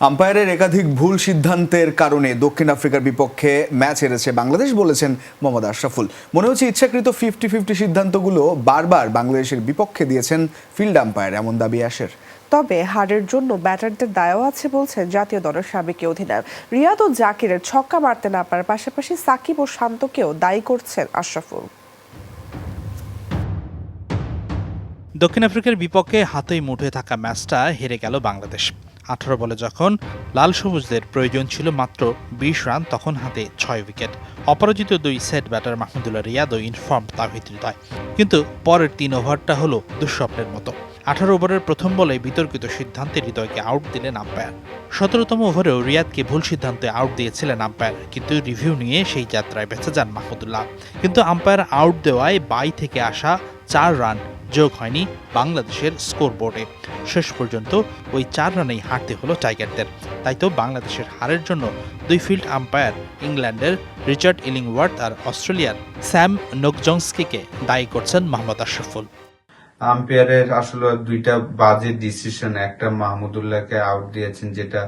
আম্পায়ারের একাধিক ভুল সিদ্ধান্তের কারণে দক্ষিণ আফ্রিকার বিপক্ষে ম্যাচ হেরেছে বাংলাদেশ বলেছেন মোহাম্মদ আশরাফুল। মনে হচ্ছে ইচ্ছাকৃত ফিফটি ফিফটি সিদ্ধান্তগুলো বারবার বাংলাদেশের বিপক্ষে দিয়েছেন ফিল্ড আম্পায়ার এমন দাবি আসের তবে হারের জন্য ব্যাটারদের দায়ও আছে বলছেন জাতীয় দলের সাবেক অধিনায়ক। রিয়াদ ও জাকিরের ছক্কা মারতে না পারার পাশাপাশি সাকিব ও শান্তকেও দায়ী করছেন আশরাফুল। দক্ষিণ আফ্রিকার বিপক্ষে হাতেই মুঠে থাকা ম্যাচটা হেরে গেল বাংলাদেশ। আঠারো বলে যখন লাল সবুজদের প্রয়োজন ছিল মাত্র বিশ রান, তখন হাতে ছয় উইকেট। অপরাজিত দুই সেট ব্যাটার মাহমুদুল্লাহ রিয়াদ ও ইনফর্ম তাহিদ হৃদয়। কিন্তু পরের তিন ওভারটা হলো দুঃস্বপ্নের মতো। আঠারো ওভারের প্রথম বলে বিতর্কিত সিদ্ধান্তে হৃদয়কে আউট দিলেন আম্পায়ার। সতেরোতম ওভারেও রিয়াদকে ভুল সিদ্ধান্তে আউট দিয়েছিলেন আম্পায়ার, কিন্তু রিভিউ নিয়ে সেই যাত্রায় বেঁচে যান মাহমুদুল্লাহ। কিন্তু আম্পায়ার আউট দেওয়ায় বাই থেকে আসা চার রান যোগ হয়নি বাংলাদেশের স্কোরবোর্ডে। শেষ পর্যন্ত ওই চার রানেই হারতে হলো টাইগারদের। তাই তো বাংলাদেশের হারের জন্য দুই ফিল্ড আম্পায়ার ইংল্যান্ডের রিচার্ড ইলিংওয়ার্থ আর অস্ট্রেলিয়ার স্যাম নোকজংস্কিকে দায়ী করছেন মোহাম্মদ আশরাফুল। আম্পায়ারের আসলে দুইটা বাজে ডিসিশন একটা মাহমুদুল্লাহকে আউট দিয়েছেন, যেটা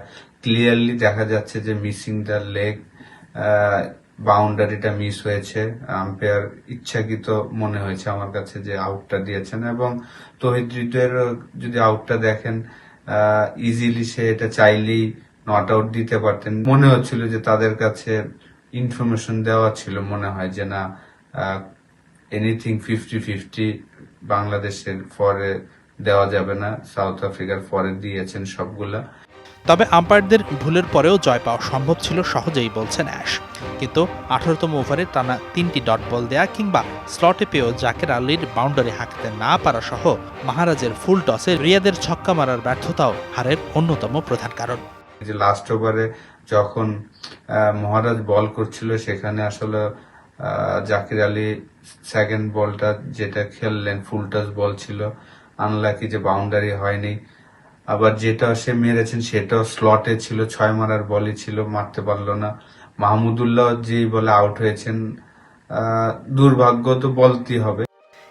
ক্লিয়ারলি দেখা যাচ্ছে যে মিসিং দ্য লেগ বাউন্ডারিটা মিস হয়েছে, আম্পায়ার ইচ্ছাকৃত মনে হয়েছে আমার কাছে যে আউটটা দিয়েছেন এবং তহিদ যদি আউটটা দেখেন ইজিলি সে এটা চাইলেই নট আউট দিতে পারতেন। মনে হচ্ছিল যে তাদের কাছে ইনফরমেশন দেওয়া ছিল, মনে হয় যে না এনিথিং ফিফটি ফিফটি বাংলাদেশের ফরে দেওয়া যাবে না সাউথ আফ্রিকার ফরে দিয়েছেন সবগুলা। তবে আম্পায়ারদের ভুলের পরেও জয় পাওয়া সম্ভব ছিল সহজেই, বলছেন অ্যাশ। কিন্তু আঠারোতম ওভারে টানা তিনটি ডট বল দেয়া কিংবা স্লটে পেয়েও জাকের আলীর বাউন্ডারি হাঁকতে না পারা সহ মহারাজের ফুল টসে রিয়াদের ছক্কা মারার ব্যর্থতাও হারের অন্যতম প্রধান কারণ। যে লাস্ট ওভারে যখন মহারাজ বল করছিল, সেখানে আসলে জাকির আলী সেকেন্ড বলটা যেটা খেললেন ফুল টস বল ছিল আনলাকি যে বাউন্ডারি হয়নি আবার যেটা সে মেরেছেন সেটাও স্লটে ছিল, ছয় মারার বলে ছিল, মারতে পারল না। মাহমুদুল্লাহ যে বলে আউট হয়েছেন দুর্ভাগ্য তো বলতেই হবে।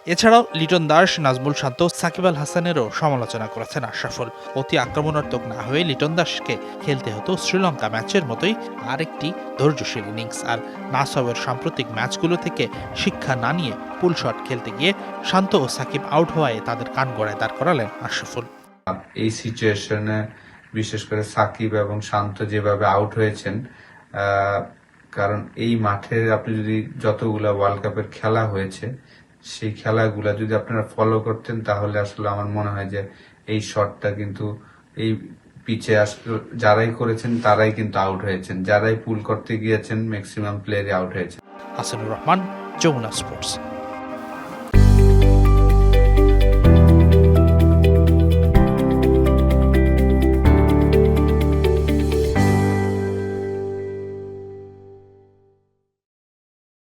এছাড়াও লিটন দাস, নাজমুল শান্ত, সাকিব আল হাসানেরও সমালোচনা করেছেন আশরাফুল। অতি আক্রমণাত্মক না হয়ে লিটন দাসকে খেলতে হতো শ্রীলঙ্কা ম্যাচের মতোই আরেকটি ধৈর্যশীল ইনিংস আর নাসবের সাম্প্রতিক ম্যাচগুলো থেকে শিক্ষা না নিয়ে পুল শট খেলতে গিয়ে শান্ত ও সাকিব আউট হওয়ায় তাদের কান গড়ায় দাঁড় করালেন আশরাফুল। এই সিচুয়েশনে বিশেষ করে সাকিব এবং শান্ত যেভাবে আউট হয়েছেন কারণ এই মাঠে আপনি যদি যতগুলা ওয়ার্ল্ড কাপের খেলা হয়েছে, সেই খেলাগুলা যদি আপনারা ফলো করতেন, তাহলে আসলে আমার মনে হয় যে এই শটটা কিন্তু এই পিচে আসলে, যারাই করেছেন তারাই কিন্তু আউট হয়েছেন। যারাই পুল করতে গিয়েছেন ম্যাক্সিমাম প্লেয়ারই আউট হয়েছে হাসানুর রহমান, যমুনা স্পোর্টস